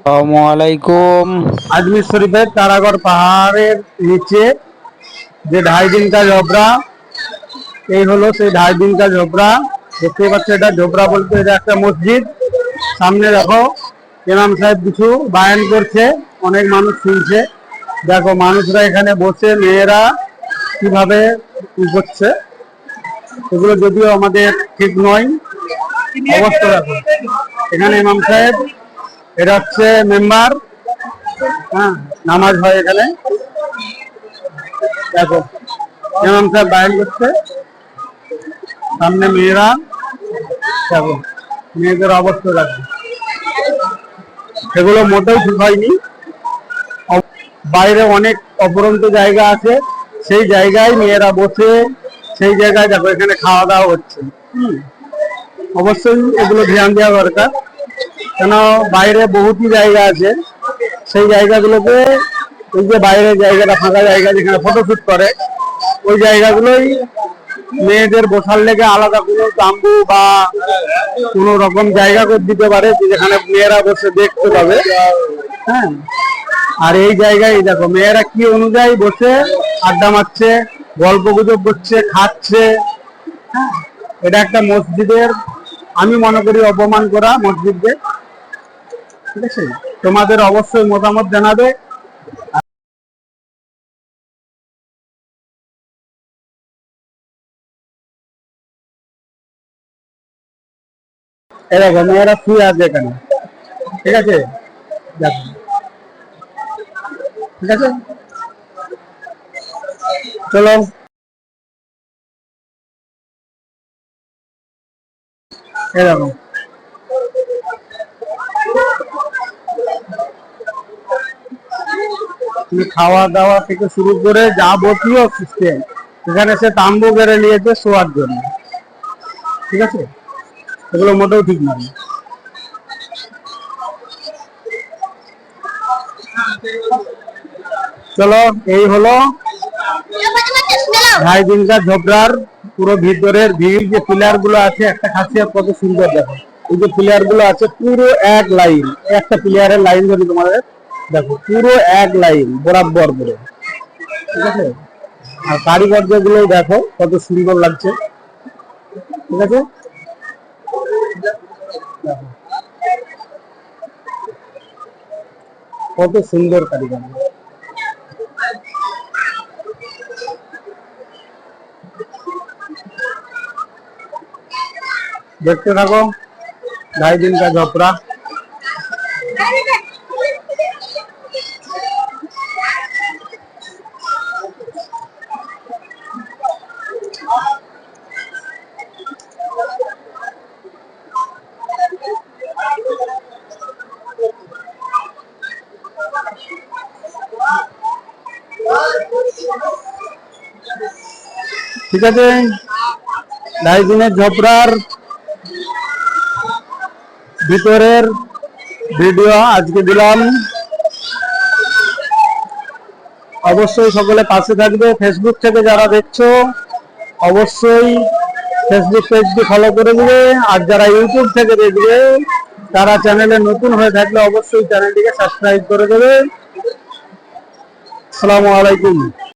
আসসালামু আলাইকুম। শরীফের তারাগড় পাহাড়ের নিচে যে ঢাই দিন কা ঝোপড়া, এই হলো সেই ঢাই দিন কা ঝোপড়া। দেখতে পাচ্ছ এটা ঝোপড়া বলতে এটা একটা মসজিদ। সামনে দেখো, ইমাম সাহেব কিছু বায়ান করছে, অনেক মানুষ শুনছে। দেখো, মানুষরা এখানে বসে, মেয়েরা কীভাবে করছে, এগুলো যদিও আমাদের ঠিক নয়। অবস্থা দেখো। এখানে ইমাম সাহেব এটা হচ্ছে মেম্বার। হ্যাঁ নামাজ হয় এখানে। দেখো, ইমাম সাহেব বায়ান করছে সামনে মেয়েরা। দেখো, মেয়েদের অবস্থা দেখো। সেগুলো মোটেও ঠিক হয়নি। বাইরে অনেক অপরন্ত জায়গা আছে। সেই জায়গায় মেয়েরা বসে, সেই জায়গায় দেখো এখানে খাওয়া দাওয়া হচ্ছে। অবশ্যই এগুলো ধ্যান দেওয়া দরকার। কেন বাইরে বহুতই জায়গা আছে। সেই জায়গাগুলোকে ওই যে বাইরের জায়গাটা, ফাঁকা জায়গা যেখানে ফটোশুট করে, ওই জায়গাগুলোই মেয়েদের বসার লেগে আলাদা কোনো তাম্বু বা কোনো রকম জায়গা করে দিতে পারে, যেখানে মেয়েরা বসে দেখতে পাবে। হ্যাঁ। আর এই জায়গায় দেখো, মেয়েরা কি অনুযায়ী বসে আড্ডা মারছে, গল্প গুজব করছে, খাচ্ছে। হ্যাঁ। এটা একটা মসজিদের, আমি মনে করি অপমান করা মসজিদকে। ঠিক আছে? তোমাদের অবশ্যই মতামত জানাবে। এরকম মেয়েরা শুয়ে আছে এখানে। ঠিক আছে? ঠিক আছে? চলো। এরকম তুমি খাওয়া দাওয়া থেকে শুরু করে যাবতীয় সিস্টেম এখানে সে তাম্বু বেড়ে নিয়েছে শোয়ার জন্য। ঠিক আছে? এগুলো মোটেও ঠিক নয়। চলো, এই হলো দিনকার ঝোপড়ার পুরো ভিতরের ভিড়, যে পিলারগুলো আছে, একটা খাসিয়াত কত সুন্দর দেখো। এই যে পিলারগুলো আছে, পুরো এক লাইন, একটা প্লেয়ারের লাইন ধরি তোমাদের দেখো পুরো এক লাইন বরাবর করে ঠিক আছে আর কারিগর গুলো দেখো কত সুন্দর লাগছে ঠিক আছে দেখো। কত সুন্দর কারিগর দেখতে থাকো ढाई दिन का झोपड़ा ঠিক আছে? ঢাই দিনের ঝোপড়ার ভিতরের ভিডিও আজকে দিলাম। অবশ্যই সকলে পাশে থাকবে। ফেসবুক থেকে যারা দেখছ, অবশ্যই ফেসবুক পেজটি ফলো করে দিবে। আর যারা ইউটিউব থেকে দেখবে, তারা চ্যানেলে নতুন হয়ে থাকলে অবশ্যই চ্যানেলটিকে সাবস্ক্রাইব করে দেবে। আসসালামু আলাইকুম।